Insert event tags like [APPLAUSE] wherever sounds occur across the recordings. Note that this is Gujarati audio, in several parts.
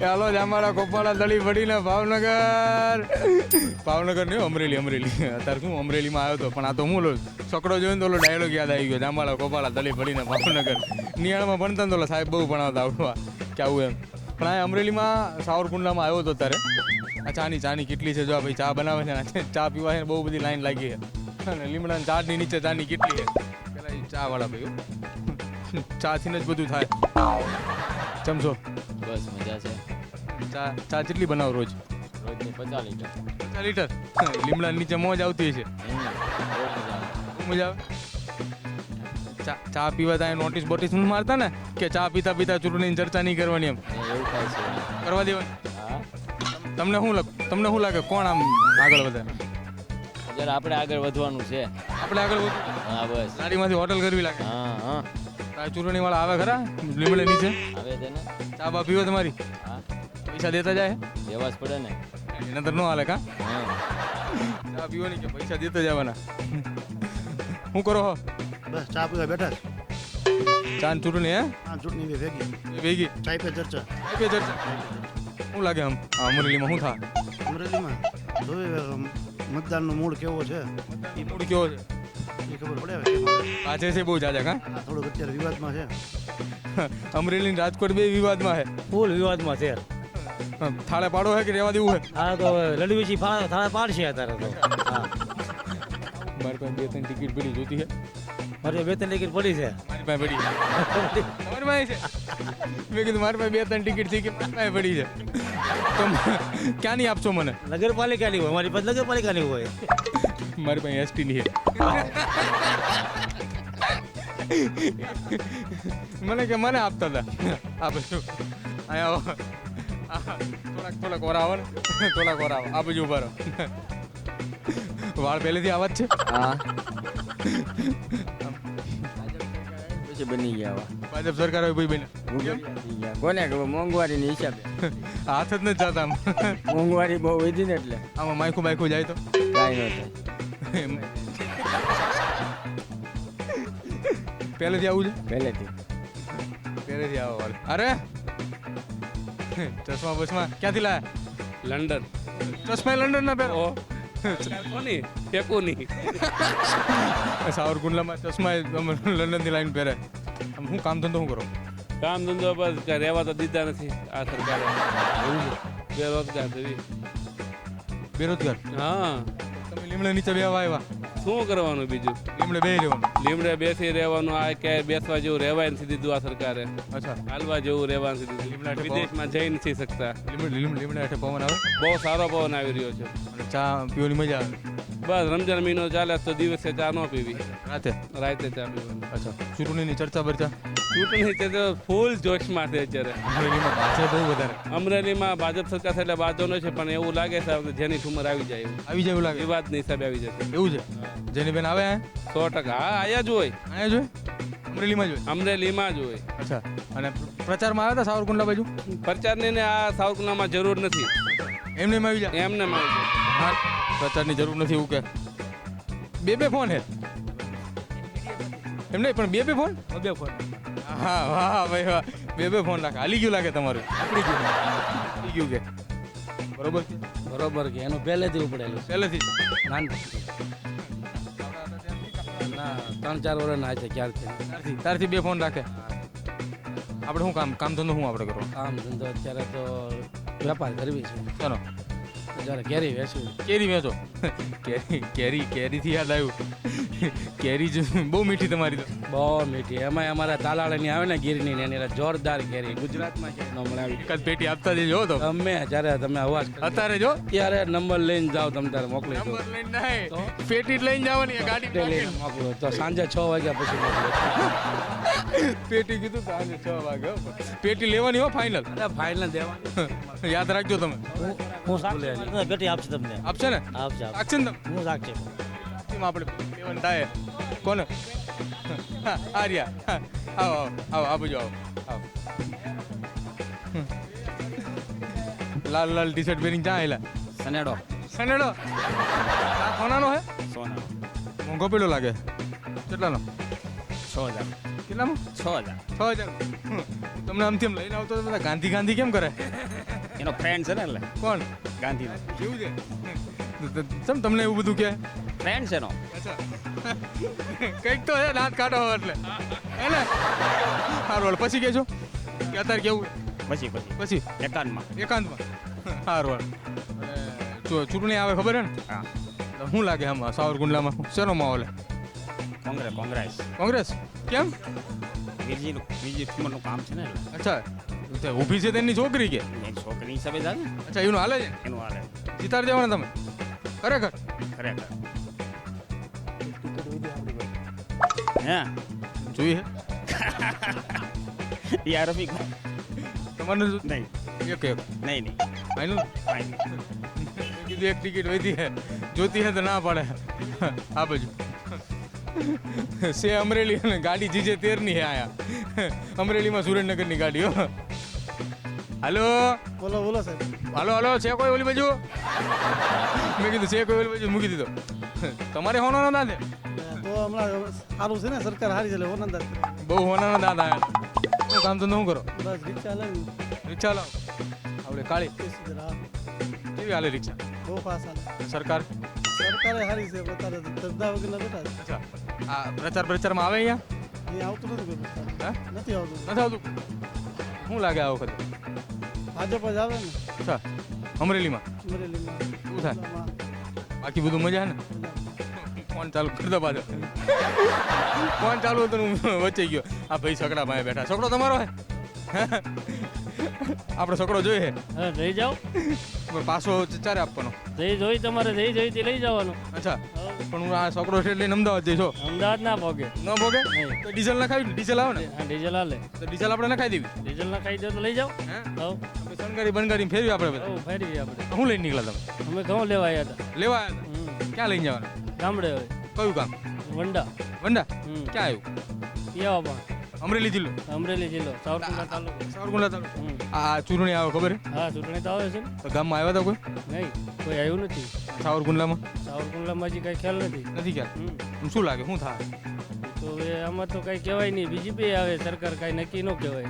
હાલો અમારા કોપાળા દળી પડીને ભાવનગર. ભાવનગર નહીં, અમરેલી અમરેલી. અત્યારે શું, અમરેલીમાં આવ્યો હતો પણ આ તો હું છકડો જોઈને તો ઓલો ડાયલોગ યાદ આવી ગયો જામાળા કોપાળા દળી પડીને ભાવનગર. નિયાળમાં ભણતા ને તો સાહેબ બહુ ભણાવતા આવડવા, કે આવું એમ. પણ આ અમરેલીમાં સાવરકુંડલામાં આવ્યો હતો ત્યારે આ ચાની ચાની કેટલી છે, જો આ ભાઈ ચા બનાવે છે ચા પીવા છે બહુ બધી લાઈન લાગી છે. અને લીમડાની ચાની નીચે ચાની કેટલી છે. પેલા એ ચા વાળા ભાઈ. ચાથી જ બધું થાય. ચમચો બસ મજા છે. ચા ચા કેટલી બનાવો રોજ? રોજની પચાસ લીટર. પચાસ લીટર? લીમડા નીચે મોજ આવતી છે મજા આવે? ચા ચા પીવા ત્યાં નોટિસ બોટિસ નથી મારતા ને કે ચા પીતા પીતા ચૂંટણીની ચર્ચા નહીં કરવાની એમ. એવું કાંઈ છે. કરવા દેવાની તમને શું લાગે તમને શું લાગે કોણ આમ આગળ વધે? જરા આપણે આગળ વધવાનું છે. આપણે આગળ હા બસ. ગાડીમાંથી હોટલ કરવી લાગે. હા હા. ચૂંટણી વાળા આવે ખરા લીમડે નીચે? આવે છે ને. ચા બા પીવો તમારી? પૈસા દેતા જાય? દેવા જ પડે ને. એના તો ન હાલે કા? હા. ચા પીવાની કે પૈસા દેતા જવાના? શું કરો હો? બસ ચા પીવા બેઠા છે. ચા ને ચૂંટણી હે? આ ચૂંટણી ભેગી. ભેગી? ચાય પે ચર્ચા. આપીએ ચર્ચા? શું લાગે આમ? આ અમરેલીમાં શું થાય અમરેલીમાં? જોઈએ અમ, મતદાનનો મૂળ કેવો છે? એ મૂળ કેવો છે? એ ખબર પડે આજે છે? બહુ જાજા કા? થોડુંક અત્યારે વિવાદમાં છે. અમરેલી રાજકોટ બે વિવાદમાં છે. ફૂલ વિવાદમાં છે. થાળે પાડો હે કે રેવા દેવું હે? હા તો લડવી થાળે પાડશે અત્યારે તો. મારી પાસે બે ત્રણ ટિકિટ પડી જોતી હે. મારી બે ત્રણ ટિકિટ પડી છે. મારી પાસે પડી તમારી પાસે છે. મેં કીધું મારી પાસે બે ત્રણ ટિકિટ થઈ કે મારી પાસે પડી છે. તો ક્યાં ક્યાંની આપશો મને? નગરપાલિકાની હોય મારી પાસે નગરપાલિકાની હોય. મારી પાસે એસટી ની છે મને કે મને આપતા હતા. આ બધું અહીંયા આવો. થોડાક થોડાક ઓર આવો ને. થોડાક ઓર આવો આ બાજુ ઊભા રહો. વાળ પહેલેથી આવા જ છે? હા. પછી બની ગયા ભાજપ સરકાર હોય ભાઈ બને. કોને ખબર? મોંઘવારીની હિસાબે. હાથ જ નથી જતા આમ. મોંઘવારી બહુ વધી ને એટલે. આમાં માયખું માયકું જાય તો? કાંઈ ન થાય. પહેલેથી આવું છે? પહેલેથી. પહેલેથી આવો વાળ. અરે! ચશ્મા બસમાં ક્યાંથી લાયા? લંડન. ચશ્મા લંડન ના પહેરો કોની? ટેકોની સાવરકુંડલામાં ચશ્મા લંડનથી લાઈન પહેરે હું કામ ધંધો શું કરો? કામ ધંધો બસ રહેવા તો દીધા નથી આ સરકારે. બેરોજગાર થઈ બેરોજગાર? હા. તમે લીમડા નીચે બેવા આવ્યા. શું કરવાનું બીજું? લીમડે બે રહેવાનું. લીમડે બેસી રહેવાનું આ ક્યાંય બેસવા જેવું રહેવાય નથી દીધું આ સરકારે. અચ્છા. હાલવા જેવું રહેવા નથી દીધું. લીમડા વિદેશમાં જઈ નથી શકતા. લીમડા લીમડે પવન આવે? બહુ સારો પવન આવી રહ્યો છે. ચા પીવાની મજા આવે? બસ રમજાન મહિનો ચાલે તો દિવસે ચા ન પીવી. રાતે? રાતે ચા પીવાની. અચ્છા. ચૂંટણીની ચર્ચા બરચા ચૂંટણી છે તો ફૂલ જોશમાં છે અત્યારે. અમરેલીમાં ભાજપ બહુ વધારે. અમરેલીમાં ભાજપ સરકાર છે એટલે બાજોનો છે પણ એવું લાગે છે જેની ઠુમર આવી જાય આવી જાય એવું લાગે? વિવાદની હિસાબે આવી જશે. એવું છે? જેની બેન આવે હે સો ટકા. હા આયા જ હોય. અહીંયા જોઈ અમરેલીમાં જોઈ અમરેલીમાં જ હોય. અચ્છા. અને પ્રચારમાં આવ્યા હતા સાવરકુંડલા બાજુ? પ્રચારની ને આ સાવરકુંડલામાં જરૂર નથી. એમને એમ આવી જાય? એમને આવી જાય. પ્રચારની જરૂર નથી એવું કે. બે બે ફોન હે. એમ નહીં પણ બે બે ફોન? બે ફોન. હા વાહ ભાઈ વાહ. બે બે ફોન રાખે હાલી ગયું લાગે તમારું? આપડી ગયું. હાલી ગયું કે? બરોબર છે બરોબર કે એનું પહેલેથી ઉપડેલું પહેલેથી. નાનપણથી ના ત્રણ ચાર વર્ષ ના છે ક્યારથી? તારથી બે ફોન રાખે. આપણે શું કામ કામ ધંધો શું આપણે કરો કામ ધંધો અત્યારે તો વેપાર કરવી છે. ચાલો. જ્યારે કેરી વેચવી. કેરી વેચો. [LAUGHS] કેરી કેરી કેરીથી યાદ આવ્યું. કેરી જ બહુ મીઠી તમારી તો. બહુ મીઠી. એમાં અમારા તાલાળાની આવે ને ગીરની ને એની જોરદાર કેરી. ગુજરાતમાં છે મળે. આવી એકાદ પેટી આપતા જજો તો તમે. જ્યારે તમે અવાજ અત્યારે જો? ત્યારે નંબર લઈને જાઓ તમે તારે મોકલી દો. નંબર લઈને નહીં. પેટી લઈને જવાની ગાડી લઈને મોકલો. તો સાંજે છ વાગ્યા પછી મોકલો. પેટી કીધું સાંજે છ વાગે પેટી લેવાની હો ફાઇનલ અરે ફાઇનલ દેવાની. [LAUGHS] યાદ રાખજો તમે. હું સાક્ષી પેટી આપશે તમને. આપશે ને? આપશે ને હું સાક્ષી એમાં આપણે લેવાનું થાય કોને? હા, આર્યા હા, આવો આવો આવો બાજુ આવો. આવો. લાલ લાલ ટી શર્ટ પહેરીને ક્યાં આવેલા સનેડો. સનેડો? આ સોનાનો હે? સોના. મોંઘો પેલો લાગે. કેટલાનો? છ હજાર. કેટલામાં છ હજાર. છ હજાર. તમને આમથી આમ લઈને આવતો તો બધા ગાંધી ગાંધી કેમ કરે? એનો ફ્રેન્ડ છે ને એટલે. કોણ? ગાંધી કેવું છે? તો- તો- તમને એવું બધું કે? ફ્રેન્ડ છે એનો. કંઈક તો છે દાંત કાઢો એટલે. હે ને? સારું પછી કહેજો. કે અત્યારે કેવું? પછી પછી. પછી? એકાંતમાં. એકાંતમાં? સારું ચૂંટણી આવે ખબર હે ને? હા. તો શું લાગે આમાં સાવરકુંડલામાં? શેનો માહોલ કોંગ્રેસ કોંગ્રેસ. કોંગ્રેસ? કેમ? બીજી બીજી ઠુમરનું કામ છે ને અચ્છા. ઊભી છે તેની છોકરી કે? છોકરી હિસાબે જાય અચ્છા એનું હાલે છે? એનું હાલે. જીતાર દેવાના તમે? ખરેખર? ખરેખર. હે? જોઈએ. [LAUGHS] યાર રફીક. તમારું નહીં. એક એક. નહીં નહીં. ફાઇનલ? ફાઇન કીધું એક ટિકિટ વધી હે જોતી હે તો ના પડે. આ બાજુ સે અમરેલી અને ગાડી જીજે તેરની હે આયા. અમરેલીમાં સુરેન્દ્રનગરની ગાડી હો. હાલો? બોલો બોલો સાહેબ. હાલો હાલો છે કોઈ ઓલી બાજુ? મેં કીધું છે કોઈ ઓલી બાજુ? મૂકી દીધો. [LAUGHS] તમારે હોનાનો દાદે? તો હમણાં સારું છે ને સરકાર સારી છે એટલે ઓનંદ બહુ હોનાનો દાદા આયા. શું કામ તો નું કરો? બસ રિક્ષા લાવી રિક્ષા લાવો. આપણે કાળી. કેવી હાલે રિક્ષા? બહુ ફાસ હાલે. સરકાર? સરકારે સારી છે અત્યારે ધંધા વગરના બેઠા આ પ્રચાર પ્રચારમાં આવે અહીંયા? એ આવતું નથી નથી આવતું. નથી આવતું? શું લાગે આ વખતે? ભાજપ જ આવે ને. અચ્છા. અમરેલીમાં? અમરેલીમાં. શું થાય. બાકી બધું મજા ને? ફોન ચાલુ કરી દો પાછો. ફોન ચાલુ હતો હું વચ્ચે ગયો. આ ભાઈ છકડા પાસે બેઠા. છકડો તમારો હે? આપણો છકડો જોઈએ લઈ જાઓ. પણ પાછો ચારે આપવાનો. જઈ જોઈ તમારે જઈ જોઈ તે લઈ જવાનું. અચ્છા. પણ હું આ છકડો છે લઈને અમદાવાદ જઈશો અમદાવાદ ના ભોગે. ન ભોગે? તો ડીઝલ નખાવી ખાવી ડીઝલ આવે ને? ડીઝલ હાલે તો ડીઝલ આપણે નખાઈ દેવી. ડીઝલ ના ખાઈ દો તો લઈ જાઓ. હે? હવ આપણે ફેરવી આપણે બધા. હવ ફેરવી આપણે. શું લઈને નીકળ્યા તમે? અમે ઘઉં લેવા આવ્યા હતા. લેવા આવ્યા હતા? ક્યાં લઈને જવાના? ગામડે હોય કયું કામ વંડા. વંડા? ક્યાં આવ્યું? યાવા પણ અમરેલી જિલ્લો? અમરેલી જિલ્લો સાવરકુંડલા તાલુકો. સાવરકુંડલા તાલુકો. આ ચૂંટણી આવે ખબર હે ચૂંટણી તો આવે છે તો ગામમાં આવ્યા હતા કોઈ? નહીં કોઈ આવ્યું નથી. સાવરકુંડલામાં? સાવરકુંડલામાં હજી કઈ ખ્યાલ નથી. નથી ખ્યાલ. શું લાગે? શું થાય? તો હવે આમાં તો કઈ કહેવાય નહીં. બીજી બે આવે સરકાર કઈ નક્કી ન કહેવાય.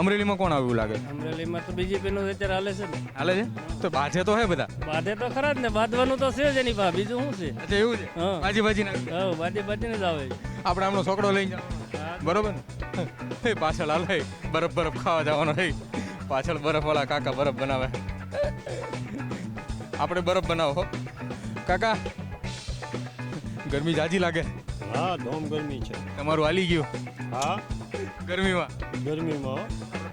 અમરેલીમાં કોણ આવ્યું લાગે? અમરેલીમાં તો બીજેપીનું અત્યારે હાલે છે ને. હાલે છે? તો બાજે તો હે બધા? બાધે તો ખરા જ ને બાંધવાનું તો છે જ એની પાસે. બીજું શું છે? અચ્છા એવું છે? હા. બાજી બાજી ના હા બાજે બાજીને જ આવે આપણે આમનો છોકરો લઈને જવાનો બરોબર ને? એ પાછળ હાલે બરફ બરફ ખાવા જવાનો હે. પાછળ બરફ વાળા કાકા બરફ બનાવે આપણે બરફ બનાવો હો. કાકા ગરમી જાજી લાગે? હા ધોમ ગરમી છે. તમારું હાલી ગયું. હા? ગરમીમાં. ગરમીમાં?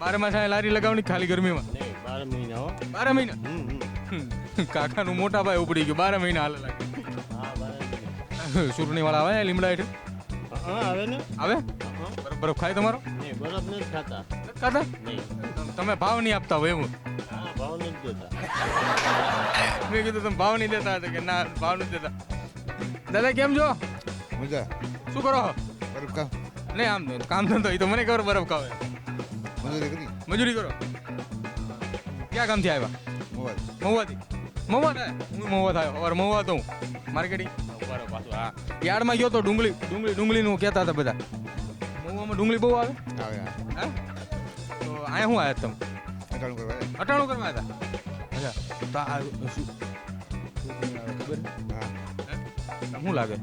બાર માસ લારી લગાવવાની ખાલી ગરમીમાં? નહીં બાર મહિના હો. બારે મહિના. કાકાનું મોટા ભાઈ ઉપડી ગયું. બાર મહિના હાલ લાગે. ચૂંટણી વાળા આવે લીમડા હેઠળ? હા આવે ને. આવે? બરફ બરફ ખાય તમારો? નહીં બરફ નથી ખાતા. ખાતા? તમે ભાવ નહીં આપતા હોય એવું ભાવ નથી દેતા. મેં કીધું તમે ભાવ નહીં દેતા હતા કે ના ભાવ નથી દેતા. દાદા કેમ છો? મજા. શું કરો? બરફ કામ નહીં આમ કામ ધંધો એ તો મને ખબર બરફ ખાવે. મજૂરી કરી? મજૂરી કરો. ક્યાં કામથી આવ્યા? મોબાઈલ મહુવાથી મહુવા થાય હું મહુવા થાય. અવાર મહુવા તો હું. માર્કેટિંગ. બરાબર પાછું હા. યાર્ડમાં ગયો તો ડુંગળી ડુંગળી ડુંગળીનું કહેતા હતા બધા. મહુવામાં ડુંગળી બહુ આવે? આવે હા. તો અહીંયા શું આવ્યા તમે? અટાણું કરવા આવ્યા. અટાણું કરવા હતા? અચ્છા. તો આ શું? ખબર? હા. શું લાગે?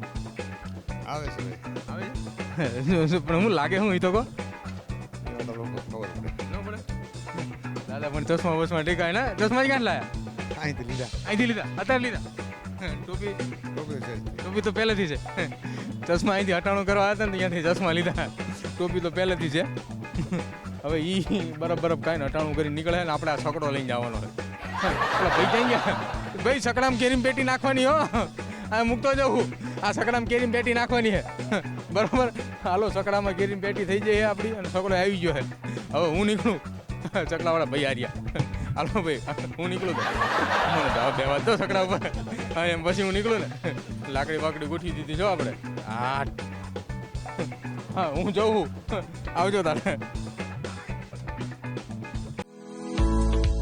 આવે છે આવે [LAUGHS] પણ હું લાગે હું એ તો કહો? દાદા પણ ચશ્મા બસમાં ટેકાય ને? ચશ્મા જ ક્યાં લાયા? અહીંથી લીધા. અહીંથી લીધા? અત્યારે લીધા? ટોપી? ટોપી છે. ટોપી તો પહેલેથી છે. ચશ્મા અહીંથી હટાણું કરવા હતા ને ત્યાંથી ચશ્મા લીધા. ટોપી તો પહેલેથી છે. હવે ઈ બરફ બરફ કાંઈ હટાણું કરી નીકળે ને આપણે આ છકડો લઈને જવાનો હોય ભાઈ ગયા? ભાઈ સકડામ કેરીમ પેટી નાખવાની હો. આ મૂકતો જવું આ સકડામાં કેરીમ પેટી નાખવાની છે. [LAUGHS] બરાબર? હાલો, સકડામાં કેરીમ પેટી થઈ જાય આપણી અને સકડો આવી ગયો હે હવે હું નીકળું? [LAUGHS] ચકલાવાળા ભાઈ હાર્યા. [LAUGHS] હાલો ભાઈ, હું નીકળું તો. મને જવાબ દેવા દો સકડા ઉપર. હા, એમ પછી હું નીકળું ને. લાકડી બાકડી ગોઠવી દીધી જો આપણે. હા. હા, હું જોઉં. આવજો તારે.